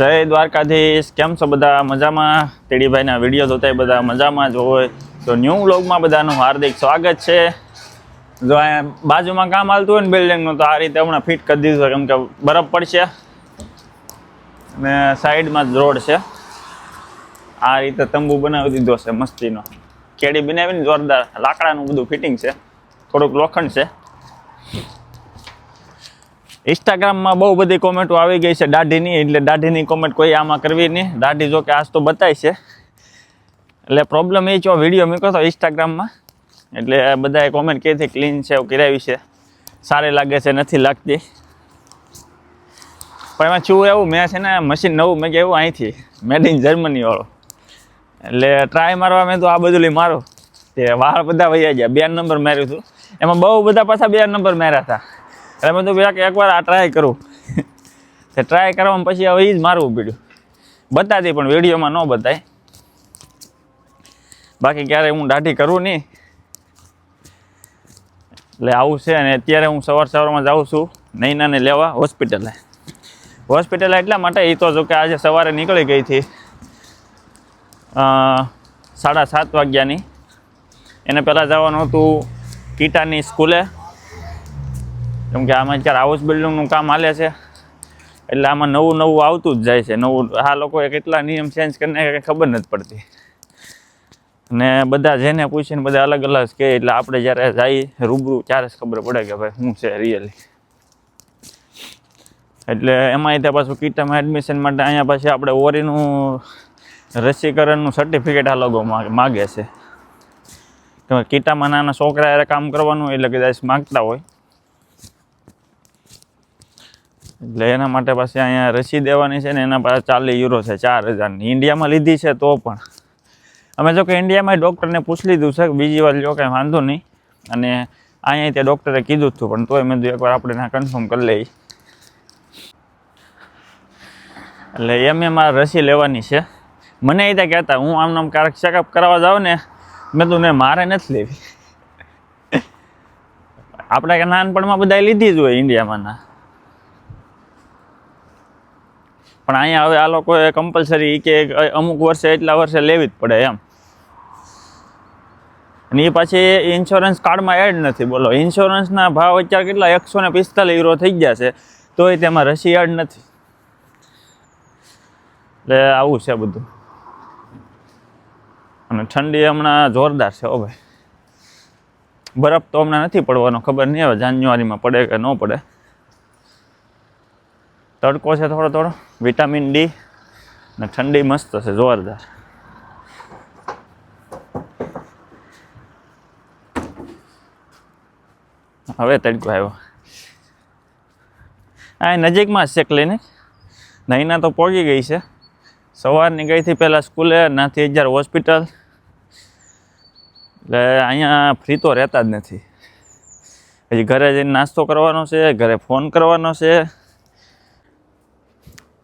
જય દ્વારકાધીશ. કેમ છો બધા? મજામાં? તેડીભાઈના વીડિયો જોતા બધા મજામાં જ હોય. તો ન્યૂ વ્લોગમાં બધાનું હાર્દિક સ્વાગત છે. જો અહીંયા બાજુમાં કામ હાલતું હોય ને બિલ્ડિંગનું તો આ રીતે હમણાં ફિટ કરી દીધું કેમ કે બરફ પડશે અને સાઈડમાં જ રોડ છે. આ રીતે તંબુ બનાવી દીધો છે મસ્તીનો. કેડી બનાવીને જોરદાર લાકડાનું બધું ફિટિંગ છે. થોડુંક લોખંડ છે. ઇન્સ્ટાગ્રામમાં બહુ બધી કોમેન્ટો આવી ગઈ છે દાઢીની, એટલે દાઢીની કોમેન્ટ કોઈ આમાં કરવી નહીં. દાઢી જો કે આજ તો બતાય છે. એટલે પ્રોબ્લેમ એ છો વીડિયો મૂક્યો હતો ઇન્સ્ટાગ્રામમાં. એટલે બધાએ કોમેન્ટ કહી ક્લીન છે, એવું કરાવી છે. સારી લાગે છે, નથી લાગતી. પણ એમાં શું એવું, મેં છે ને મશીન નવું મેં એવું અહીંથી મેડ ઇન જર્મનીવાળું એટલે ટ્રાય મારવા મેં તો આ બધું લઈ મારો. તે વાળ બધા વૈયા ગયા, બે નંબર માર્યું હતું. એમાં બહુ બધા પાછા બે નંબર માર્યા હતા. એટલે મેં તો એક એકવાર આ ટ્રાય કરું. તે ટ્રાય કરવામાં પછી હવે એ જ મારવું પડ્યું બતાતી પણ વિડીયોમાં ન બતાય. બાકી ક્યારે હું દાઢી કરું નહીં. એટલે આવું છે અને અત્યારે હું સવાર સવારમાં જાઉં છું નૈનાને લેવા હોસ્પિટલે. હોસ્પિટલે એટલા માટે એ તો જો કે આજે સવારે નીકળી ગઈ હતી સાડા સાત વાગ્યાની. એને પહેલાં જવાનું હતું કીટાની સ્કૂલે. કેમ કે આમાં અત્યારે હાઉસ બિલ્ડિંગનું કામ હાલે છે. એટલે આમાં નવું નવું આવતું જ જાય છે. નવું, આ લોકોએ કેટલા નિયમ ચેન્જ કરીને કંઈ ખબર નથી પડતી. અને બધા જેને પૂછીને બધા અલગ અલગ કહે એટલે આપણે જ્યારે જઈએ, રૂબરૂ ત્યારે જ ખબર પડે કે ભાઈ શું છે રિયલી એટલે એમાં ત્યાં પાછું કીટામાં એડમિશન માટે અહીંયા પાછી આપણે ઓરીનું રસીકરણનું સર્ટિફિકેટ આ લોકો માગે છે. કીટામાં નાના છોકરા કામ કરવાનું એટલે કદાચ માગતા હોય. એટલે એના માટે પાછી અહીંયા રસી દેવાની છે ને એના પાસે ચાલીસ યુરો છે, ચાર હજારની. ઇન્ડિયામાં લીધી છે તો પણ. અમે જો કે ઇન્ડિયામાં ડૉક્ટરને પૂછી લીધું છે, બીજી વાર જો કાંઈ વાંધો નહીં. અને અહીંયા તે ડૉક્ટરે કીધું હતું, પણ તોય મેં એકવાર આપણે ના કન્ફર્મ કરી લઈએ. એટલે એમ એમ આ રસી લેવાની છે. મને એ ત્યાં કહેતા, હું આમ નામ ક્યારેક ચેકઅપ કરાવવા જાઉં ને? મેં તું ને મારે નથી લેવી. આપણે નાનપણમાં બધા લીધી જ હોય ઇન્ડિયામાં ના. પણ અહીંયા હવે આ લોકોએ કમ્પલસરી કે અમુક વર્ષે એટલા વર્ષે લેવી જ પડે એમ. અને એ પાછી ઇન્સ્યોરન્સ કાર્ડમાં એડ નથી, બોલો. ઇન્સ્યોરન્સના ભાવ અત્યારે કેટલા? એકસો ને પિસ્તાલીસ યુરો થઈ ગયા છે. તોય તેમાં રસી એડ નથી. એટલે આવું છે બધું. અને ઠંડી હમણાં જોરદાર છે ઓ ભાઈ. બરફ તો હમણાં નથી પડવાનો, ખબર નહીં હવે જાન્યુઆરીમાં પડે કે ન પડે. તડકો છે થોડો થોડો. વિટામિન ડી ને ઠંડી મસ્ત છે, જોરદાર. હવે તડકો આવ્યો. આ નજીકમાં છે ક્લિનિક નૈના તો પહોંચી ગઈ છે. સવારની ગઈથી પહેલાં સ્કૂલે, નાથી હજાર હોસ્પિટલ. એટલે અહીંયા ફ્રી તો રહેતા જ નથી. પછી ઘરે જઈને નાસ્તો કરવાનો છે, ઘરે ફોન કરવાનો છે.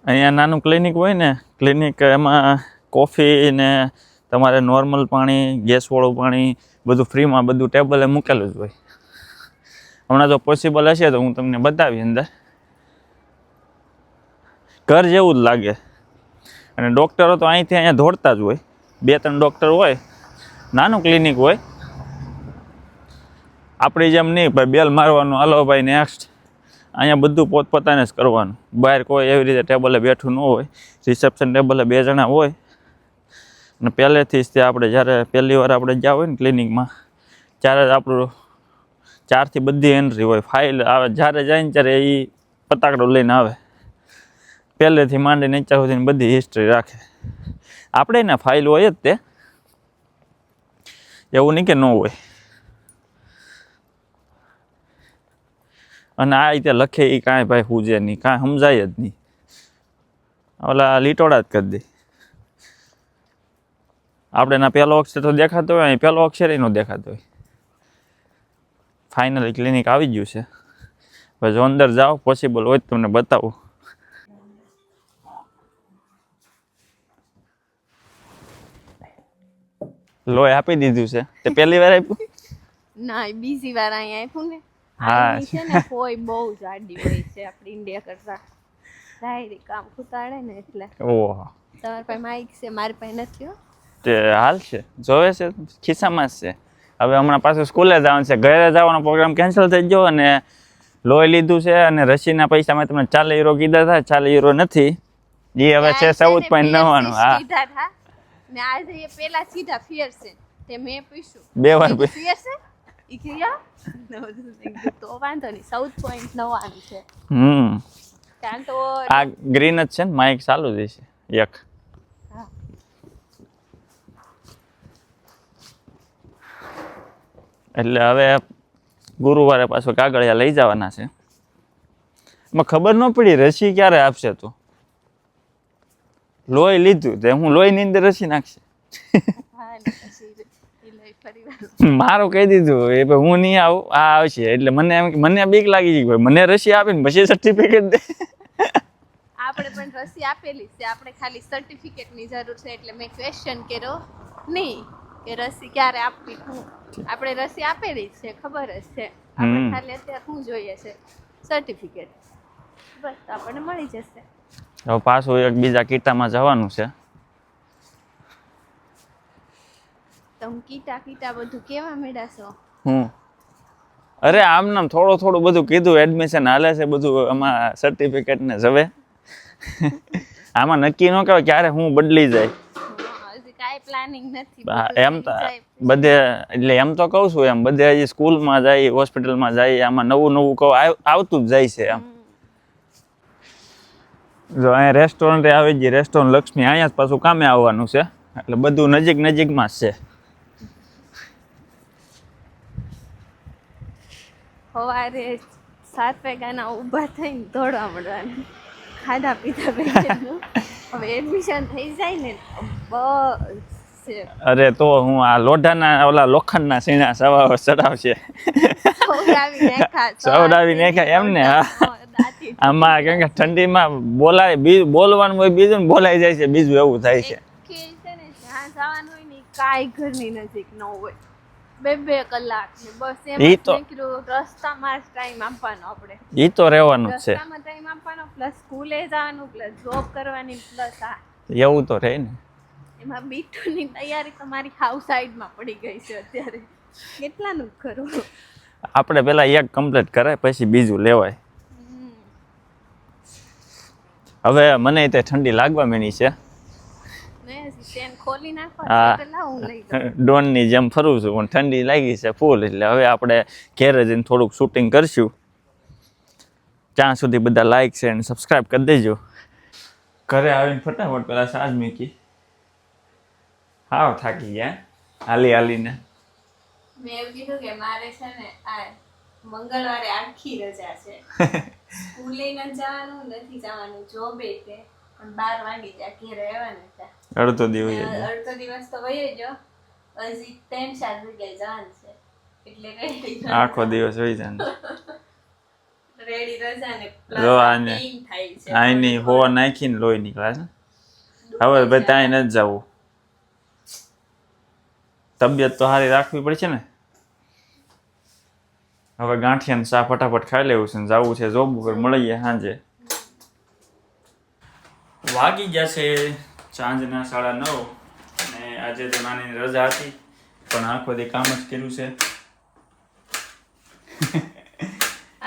અહીંયા નાનું ક્લિનિક હોય ને ક્લિનિક એમાં કોફી ને તમારે નોર્મલ પાણી ગેસવાળું પાણી, બધું ફ્રીમાં બધું ટેબલે મૂકેલું જ હોય. હમણાં જો પોસિબલ હશે તો હું તમને બતાવી અંદર. ઘર જેવું જ લાગે. અને ડૉક્ટરો તો અહીંથી અહીંયા દોડતા જ હોય. બે ત્રણ ડૉક્ટર હોય. નાનું ક્લિનિક હોય. આપણી જેમ નહીં, ભાઈ બેલ મારવાનું. હાલો, ભાઈ નેક્સ્ટ અહીંયા બધું પોતપોતાને જ કરવાનું. બહાર કોઈ એવી રીતે ટેબલે બેઠું ન હોય, રિસેપ્શન ટેબલે બે જણા હોય. અને પહેલેથી જ તે આપણે જ્યારે પહેલી વાર આપણે જ્યાં હોય ને ક્લિનિકમાં, ત્યારે જ આપણું ચારથી બધી એન્ટ્રી હોય. ફાઇલ આવે, જ્યારે જાય ને ત્યારે એ પતાકડો લઈને આવે. પહેલેથી માંડીને અત્યાર સુધીની બધી હિસ્ટ્રી રાખે. આપણે ને ફાઇલ હોય જ તે. એવું નહીં કે ન હોય. અને આ રીતે લખે એ કાંઈ ભાઈ હુજે નહીં, કાંઈ સમજાય જ નહીં. ઓલા લીટોડા જ કરી દે. આપણે એના પહેલો અક્ષર તો દેખાતો હોય, અહીં પહેલો અક્ષર એનો દેખાતો હોય. ફાઇનલી ક્લિનિક આવી ગયું છે. હવે જો અંદર જાઓ પોસિબલ હોય તમને બતાવું. લોહી આપી દીધું છે. તે પહેલી વાર આપ્યું? ના બીજી વાર અહીંયા આપ્યું ને. હા. છે ને કોઈ બહુ જાડી હોય છે આપણી ઇન્ડિયા કરતા. કામ કુતાડે ને એટલે. ઓહો. તમારી પાસે માઇક છે મારી પાસે નથી હો. તે હાલ છે જોવે છે ખિસ્સામાં જ છે. હવે હમણાં પાછું સ્કૂલે જવાનું છે. ઘરે જવાનો પ્રોગ્રામ કેન્સલ થઈ ગયો અને લોહી લીધું છે અને રસીના પૈસા મેં તમને ચાર યુરો કીધા હતા ચાર યુરો નથી. એ હવે છે ચૌદ પોઈન્ટ નવ્વાણું હા. સીધા ને આજે એ પેલા સીધા ફિયર છે. તે મેં પૂછ્યું. બે વાર ફિયર છે? ઈ કીધું, "યા." મેં કીધું, તો વાંધો નહીં ચૌદ પોઈન્ટ નવ્વાણું છે હમ કારણ તો આ ગ્રીન જ છે ને માઇક ચાલુ જ છે એક એટલે હવે ગુરુવારે પાછો કાગળિયા લઈ જવાના છે. એમાં ખબર ન પડી રસી ક્યારે આપશે તું. લોહી લીધું તે હું લોહીની અંદર રસી નાખશે હા ને પછી ઈ લઈ ફરી વાર મારું કહી દીધું એ ભાઈ હું નહીં આવું આ આવશે. એટલે મને એમ મને બીક લાગી ગઈ ભાઈ મને રસી આપીને પછી સર્ટિફિકેટ દે. આપણે પણ રસી આપેલી છે આપણે ખાલી સર્ટિફિકેટની જરૂર છે એટલે મેં ક્વેશ્ચન કર્યો નહીં કે રસી ક્યારે આપવી હું. આપણે રસી આપેલી છે ખબર જ છે. આપણે ખાલી અત્યારે શું જોઈએ છે સર્ટિફિકેટ બસ આપણને મળી જશે. હવે પાછું એક બીજા કીટામાં જવાનું છે. તો કીટા કીટા બધું કેવા મેળાશો હું અરે આમ નામ થોડો થોડું બધું કીધું એડમિશન હાલે છે બધું આમાં સર્ટિફિકેટ ને જવે. આમાં નક્કી ન કહેવાય ક્યારે હું બદલી જાય. કાંઈ પ્લાનિંગ નથી એમ તો બધે એટલે એમ તો કહું છું એમ બધે હજી સ્કૂલમાં જાય હોસ્પિટલમાં જાય આમાં નવું નવું કહું આવતું જ જાય છે એમ. જો અહીંયા રેસ્ટોરન્ટે આવી ગઈ રેસ્ટોરન્ટ લક્ષ્મી અહીંયા જ પાછું કામે આવવાનું છે. એટલે બધું નજીક નજીકમાં જ છે. સવારે સાત વાગ્યાના ઊભા થઈને દોડવા મળવાનું. ખાધા પીધા. હવે એડમિશન થઈ જાય ને બસ. અરે તો હું આ લોઢાના ઓલા લોખંડના સીણા સવા ચડાવશે. સવડાવી નાખ્યા, એમ ને, આમાં કેમ કે ઠંડીમાં બોલાય બી બોલવાનું હોય બીજું બોલાઈ જાય છે બીજું એવું થાય છે. કાંઈ ઘરની નજીક ન હોય. બે બે કલાક બસ એમ ઈ તો- રસ્તામાં ટાઈમ આપવાનો આપણે. એ તો રહેવાનું છે. રસ્તામાં ટાઈમ આપવાનો પ્લસ સ્કૂલે જવાનું પ્લસ જોબ કરવાની પ્લસ આ. એવું તો રહે ને. એમાં બીટુની તૈયારી તમારી હાઉસ સાઈડમાં પડી ગઈ છે અત્યારે. કેટલાનું કરું? આપણે પેલા એક કમ્પ્લીટ કરાય પછી બીજું લેવાય. હવે મને તે ઠંડી લાગવા માંડી છે ને ચેન ખોલી નાખો હા. એટલે લાવ હું લઈ લઉં ડોનની જેમ ફરું છું પણ ઠંડી લાગી છે ફૂલ એટલે હવે આપણે ઘેરે જઈને થોડુંક શૂટિંગ કરશું. ત્યાં સુધી બધા લાઈક છે અને સબસ્ક્રાઈબ કરી દેજો. ઘરે આવીને ફટાફટ પેલા સાજ મૂકી. હાવ થાકી ગયા હાલી હાલીને. મેં એવું કીધું કે મારે છે ને આ મંગળવારે આખી રજા છે. સ્કૂલે ન જવાનું નથી જવાનું જોબે પણ બાર વાગી જાય ઘેરે આવવાના હતા. અડધો દિવસ અડધો દિવસ તો વયો જો હજી ત્રણ ચાર જગ્યાએ જવાનું છે. એટલે આખો દિવસ હોય જાય રેડી રજા ને જો આને થાય છે. આઈની હોવા નાખીને લોહી નીકળે છે હવે ભાઈ ત્યાં નથી જવું. તબિયત તો સારી રાખવી પડશે ને. હવે ગાંઠિયા ને ચા ફટાફટ ખાઈ લેવું છે ને. જવું છે જોબ ઉપર મળીએ સાંજે. વાગી ગયા છે સાંજના સાડા નવ અને આજે તો નાની રજા હતી પણ આખો દે કામ જ કર્યું છે.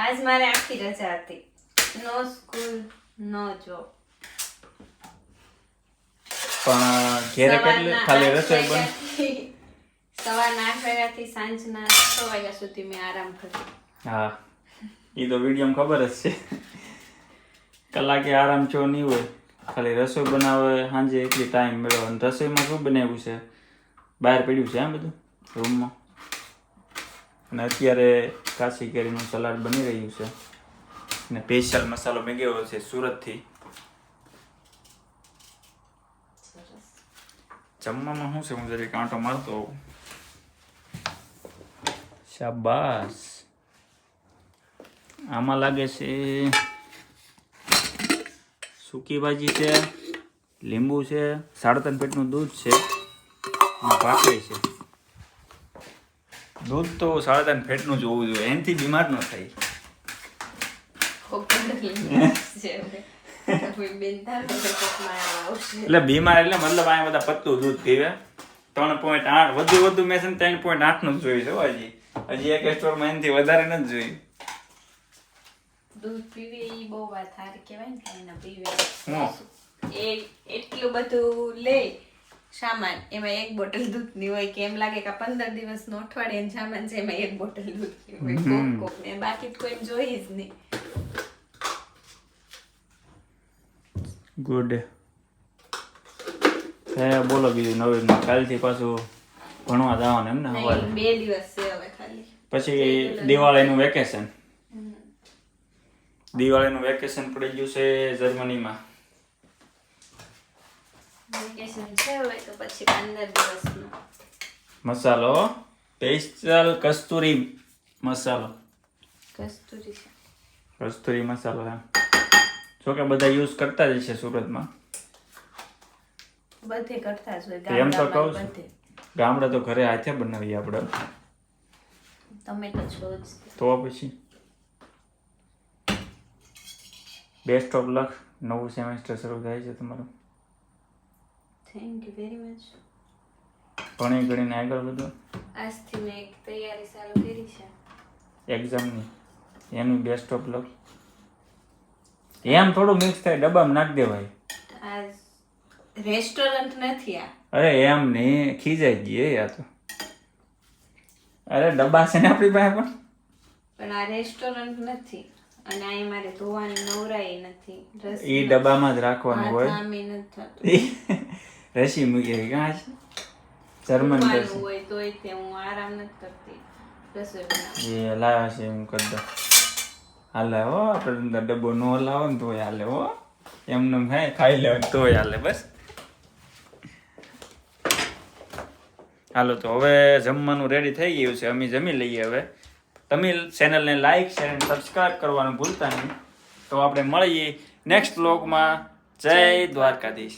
આજ મારે આખી રજા હતી. નો સ્કૂલ નો જોબ પણ ઘેરે કેટલે ખાલી રસોઈ બન સવારના આઠ વાગ્યાથી સાંજના છ વાગ્યા સુધી મેં આરામ કર્યો. હા એ તો વિડીયોમાં ખબર જ છે. કલાકે આરામ છો નહીં હોય. ખાલી રસોઈ બનાવે, સાંજે એટલી ટાઈમ મળ્યો અને રસોઈમાં શું બનાવ્યું છે? બહાર પડ્યું છે એમ બધું, રૂમમાં? અને અત્યારે કાશી કેરીનું સલાડ બની રહ્યું છે. અને સ્પેશિયલ મસાલો મેળવ્યો છે સુરતથી. જમવામાં શું છે? હું જરી કાંટો મારતો શાબાશ. આમાં લાગે છે સૂકી ભાજી છે, લીંબુ છે સાડા ત્રણ પેટનું દૂધ છે ભાખરી છે. દૂધ તો સાડા ત્રણ ફેટનું જ હોવું જોઈએ, એનાથી બીમાર ન થાય. એટલે બીમાર એટલે મતલબ આ બધા પતલું દૂધ પીવે. ત્રણ પોઈન્ટ આઠ, વધુ વધુ મેં છે ને ત્રણ પોઈન્ટ આઠનું જ જોયું છે હજી. હજી એક સ્ટોરમાં એનાથી વધારે નથી જોયું. દૂધ પીવે એ બહુ વાત સારી કહેવાય ને એના પીવે. એ એટલું બધું લે સામાન. એમાં એક બોટલ દૂધની હોય કે એમ લાગે કે પંદર પંદર દિવસનો અઠવાડિયે સામાન છે એમાં એક બોટલ દૂધની હોય. કોક કોક ને બાકી તો કોઈ જોઈ જ નહીં. ગુડ હે બોલો બીજું નવીનમાં કાલથી પાછું ભણવા જવાનું એમ ને બે દિવસ છે હવે ખાલી. પછી દિવાળીનું વેકેશન. દિવાળીનું વેકેશન પડી ગયું છે જર્મનીમાં. વેકેશન છે હવે તો પછી પંદર દિવસનું. મસાલો સ્પેશિયલ કસ્તુરી મસાલો. કસ્તુરી કસ્તુરી મસાલો એમ. જો કે બધા યુઝ કરતા જ છે સુરતમાં. બધે કરતા જ હોય એમ તો કહું છું. ગામડા તો ઘરે હાથે બનાવીએ આપણે. તમે તો છો તો પછી? બેસ્ટ ઓફ લક નવું સેમેસ્ટર શરૂ થાય છે તમારું. થેન્ક યુ વેરી મચ ભણી ગણીને આગળ વધો. આજથી મેં એક તૈયારી ચાલુ કરી છે. એક્ઝામની એનું બેસ્ટ ઓફ લક એમ થોડું મિક્સ થાય ડબ્બામાં નાખ દેવાય. આ રેસ્ટોરન્ટ નથી આ. અરે એમ નહીં ખીજાઈ ગઈ આ તો. અરે ડબ્બા છે ને આપણી પાસે પણ. પણ આ રેસ્ટોરન્ટ નથી. અને અહીં મારે ધોવાની નવરાઈ નથી. એ ડબ્બામાં જ રાખવાનું હોય? આમે નથી થતું. રસી મૂકી ક્યાં છે? જર્મન રસી. હોય તોય તે હું આરામ નથી કરતી. રસોઈ એ લાવ્યા છે હું કરી દઉં હાલે હો આપણે ડબ્બો નો લાવો ને તોય હાલે હો. એમને એમ ખાય ખાઈ લેવાનું તોય હાલે બસ. હાલો તો હવે જમવાનું રેડી થઈ ગયું છે. અમે જમી લઈએ હવે. તમે ચેનલને લાઈક શેર અને સબસ્ક્રાઈબ કરવાનું ભૂલતા નહીં. તો આપણે મળીએ નેક્સ્ટ બ્લોગમાં જય દ્વારકાધીશ.